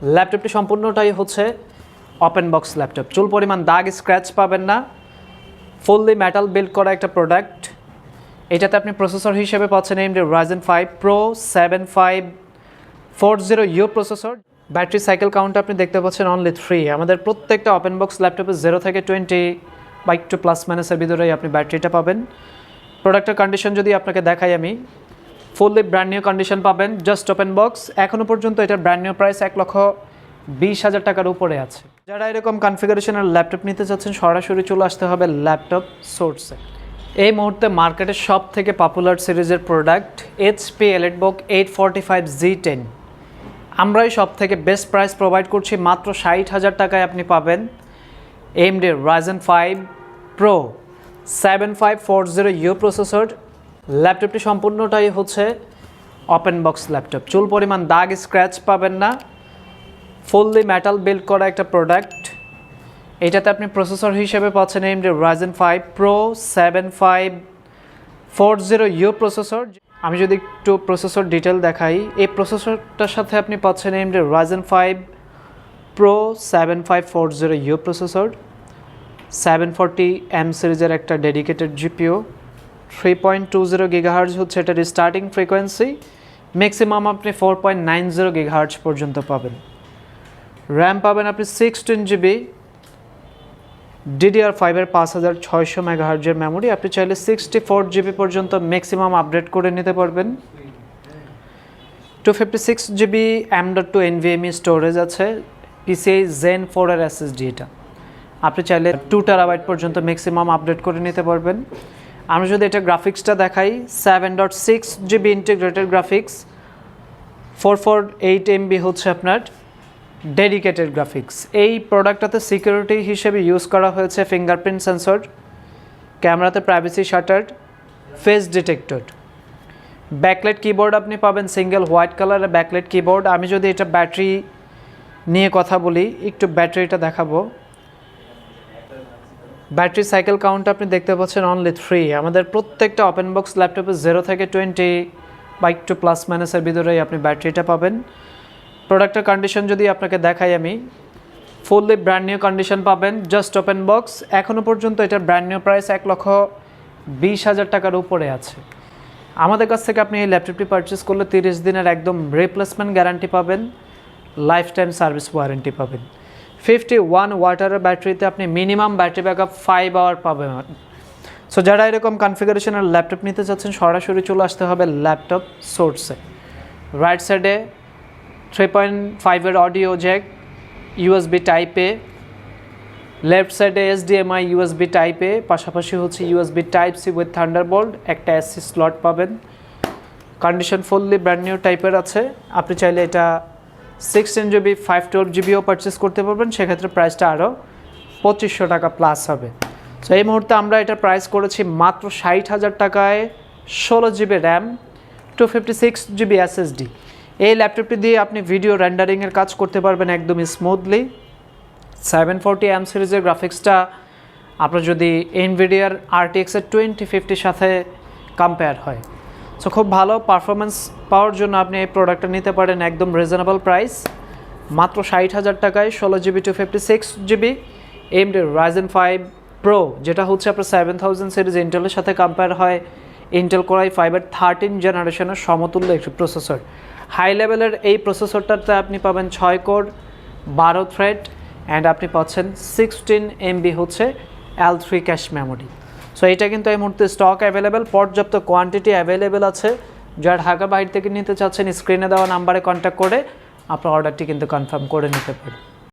ল্যাপটপটি সম্পূর্ণটাই হচ্ছে ওপেন বক্স ল্যাপটপ। চুল পরিমাণ দাগ স্ক্র্যাচ পাবেন না। ফুললি মেটাল বিল্ড করা একটা প্রোডাক্ট এটাতে আপনি প্রসেসর হিসেবে পাচ্ছেন AMD Ryzen five pro seven five four zero U processor battery cycle count আপনি দেখতে পাচ্ছেন অনলি থ্রি আমাদের প্রত্যেকটা ওপেন বক্স ল্যাপটপে জিরো থেকে টোয়েন্টি বা একটু প্লাস মাইনাসের ভিতরেই আপনি ব্যাটারিটা পাবেন। প্রোডাক্টের কন্ডিশন যদি আপনাকে দেখাই আমি ফুললি ব্র্যান্ড নিউ কন্ডিশন পাবেন জাস্ট ওপেন বক্স এখনও পর্যন্ত এটার ব্র্যান্ড নিউ প্রাইস এক লক্ষ বিশ হাজার টাকার উপরে আছে। যারা এরকম কনফিগারেশনের ল্যাপটপ নিতে চাচ্ছেন, সরাসরি চলে আসতে হবে ল্যাপটপ সোর্সে এই মুহূর্তে মার্কেটের সব থেকে পপুলার সিরিজের product HP EliteBook eight forty five G ten আমরাই সব থেকে বেস্ট প্রাইস প্রোভাইড করছি, মাত্র ষাট হাজার টাকায় আপনি পাবেন AMD Ryzen five pro seven five four zero U processor ল্যাপটপটি সম্পূর্ণটাই হচ্ছে ওপেন বক্স ল্যাপটপ। চুল পরিমাণ দাগ স্ক্র্যাচ পাবেন না। ফুললি মেটাল বিল্ড করা একটা প্রোডাক্ট এটাতে আপনি প্রসেসর হিসেবে পাচ্ছেন M AMD Ryzen five pro seven five four zero U processor আমি যদি একটু প্রসেসর ডিটেল দেখাই, এই প্রসেসরটার সাথে আপনি পাচ্ছেন M AMD Ryzen five pro seven five four zero U processor seven forty M সিরিজের একটা dedicated GPU three point two zero gigahertz হচ্ছে এটার স্টার্টিং ফ্রিকোয়েন্সি ম্যাক্সিমাম আপনি four point nine zero gigahertz পর্যন্ত পাবেন। র্যাম পাবেন আপনি সিক্সটিন জিবি ডিডিআর ফাইভের পাঁচ হাজার ছয়শো মেগাহার্জের মেমোরি আপনি চাইলে সিক্সটি ফোর জিবি পর্যন্ত ম্যাক্সিমাম আপডেট করে নিতে পারবেন। Two fifty six GB M dot two NVMe storage আছে পিসিআই জেন ফোর এর এসএসডি এটা আপনি চাইলে টু টেরাবাইট পর্যন্ত ম্যাক্সিমাম আপডেট করে নিতে পারবেন। আমরা যদি এটা গ্রাফিক্সটা দেখাই seven dot six GB integrated graphics four four eight MB হচ্ছে আপনার ডেডিকেটেড গ্রাফিক্স এই প্রোডাক্টটাতে সিকিউরিটি হিসেবে ইউজ করা হয়েছে ফিঙ্গারপ্রিন্ট সেন্সর ক্যামেরাতে privacy shutter face detector backlight keyboard আপনি পাবেন সিঙ্গেল হোয়াইট কালারের ব্যাকলাইট কিবোর্ড আমি যদি এটা ব্যাটারি নিয়ে কথা বলি, একটু ব্যাটারিটা দেখাবো। ব্যাটারি সাইকেল কাউন্ট আপনি দেখতে পাচ্ছেন অনলি থ্রি আমাদের প্রত্যেকটা ওপেন বক্স ল্যাপটপে জিরো থেকে টোয়েন্টি বা একটু প্লাস মাইনাসের ভিতরেই আপনি ব্যাটারিটা পাবেন। প্রোডাক্টের কন্ডিশন যদি আপনাকে দেখাই আমি ফুললি ব্র্যান্ড নিউ কন্ডিশন পাবেন জাস্ট ওপেন বক্স এখনও পর্যন্ত এটার ব্র্যান্ড নিউ প্রাইস এক লক্ষ বিশ হাজার টাকার উপরে আছে। আমাদের কাছ থেকে আপনি এই ল্যাপটপটি পারচেস করলে তিরিশ দিনের একদম রিপ্লেসমেন্ট গ্যারান্টি পাবেন লাইফ টাইম সার্ভিস ওয়ারেন্টি পাবেন। ফিফটি ওয়ান ওয়াটারের ব্যাটারিতে আপনি minimum battery backup five hour পাবেন। সো যারা এরকম কনফিগারেশনের ল্যাপটপ নিতে চাচ্ছেন, সরাসরি চলে আসতে হবে ল্যাপটপ সোর্সে রাইট সাইডে থ্রি পয়েন্ট ফাইভের অডিও জ্যাক ইউএসবি টাইপে লেফট সাইডে এসডিএমআই ইউএসবি টাইপে পাশাপাশি হচ্ছে USB type C with Thunderbolt একটা এসসি স্লট পাবেন। কন্ডিশন ফুললি ব্র্যান্ড নিউ টাইপের আছে। আপনি চাইলে এটা সিক্সটিন জিবি ফাইভ টুয়েলভ জিবিও পারচেস করতে পারবেন, সেক্ষেত্রে প্রাইসটা আরও পঁচিশশো টাকা প্লাস হবে। সো এই মুহূর্তে আমরা এটা প্রাইস করেছি মাত্র ষাট হাজার টাকায় ষোলো GB RAM two fifty six GB SSD এই ল্যাপটপটি দিয়ে আপনি ভিডিও রেন্ডারিংয়ের কাজ করতে পারবেন একদমই স্মুথলি সেভেন ফোরটি এম সিরিজের গ্রাফিক্সটা আপনার যদি এনভিডিয়ার আরটিএক্সের টোয়েন্টি ফিফটির সাথে কম্পেয়ার হয়। সো খুব ভালো পারফরমেন্স পাওয়ার জন্য আপনি এই প্রোডাক্টটা নিতে পারেন একদম রিজনেবল প্রাইস মাত্র ষাট হাজার টাকায় ষোলো GB two fifty six GB M AMD Ryzen five pro যেটা হচ্ছে আপনার সেভেন থাউজেন্ড সিরিজ ইন্টেলের সাথে কম্পেয়ার হয়। ইন্টেল কোরাই ফাইভের থার্টিন জেনারেশনের সমতুল্য একটি প্রসেসর হাই লেভেলের এই প্রসেসরটাতে আপনি পাবেন ছয় কোড বারো থ্রেড অ্যান্ড আপনি পাচ্ছেন সিক্সটিন এমবি হচ্ছে L three cache memory so এটা কিন্তু এই মুহূর্তে স্টক অ্যাভেলেবেল পর্যাপ্ত কোয়ান্টিটি অ্যাভেলেবেল আছে। যারা ঢাকা বাইরে থেকে নিতে চাচ্ছেন স্ক্রিনে দেওয়া নাম্বারে কন্ট্যাক্ট করে আপনার অর্ডারটি কিন্তু কনফার্ম করে নিতে পারেন।